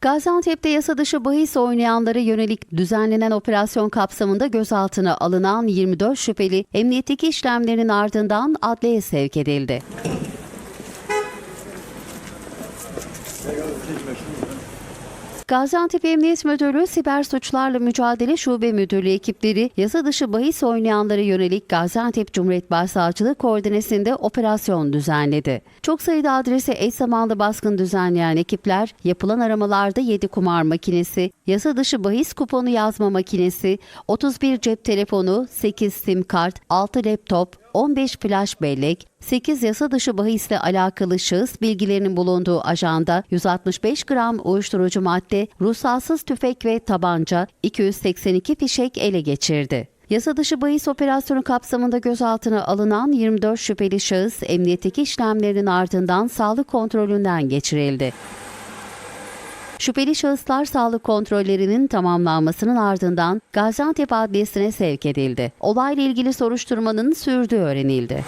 Gaziantep'te yasa dışı bahis oynayanlara yönelik düzenlenen operasyon kapsamında gözaltına alınan 24 şüpheli emniyetteki işlemlerin ardından adliyeye sevk edildi. Gaziantep Emniyet Müdürlüğü Siber Suçlarla Mücadele Şube Müdürlüğü ekipleri yasa dışı bahis oynayanlara yönelik Gaziantep Cumhuriyet Başsavcılığı koordinesinde operasyon düzenledi. Çok sayıda adrese eş zamanlı baskın düzenleyen ekipler yapılan aramalarda 7 kumar makinesi, yasa dışı bahis kuponu yazma makinesi, 31 cep telefonu, 8 sim kart, 6 laptop, 15 flash bellek, 8 yasa dışı bahisle alakalı şahıs bilgilerinin bulunduğu ajanda 165 gram uyuşturucu madde, ruhsatsız tüfek ve tabanca, 282 fişek ele geçirdi. Yasa dışı bahis operasyonu kapsamında gözaltına alınan 24 şüpheli şahıs emniyetteki işlemlerin ardından sağlık kontrolünden geçirildi. Şüpheli şahıslar sağlık kontrollerinin tamamlanmasının ardından Gaziantep Adliyesi'ne sevk edildi. Olayla ilgili soruşturmanın sürdüğü öğrenildi.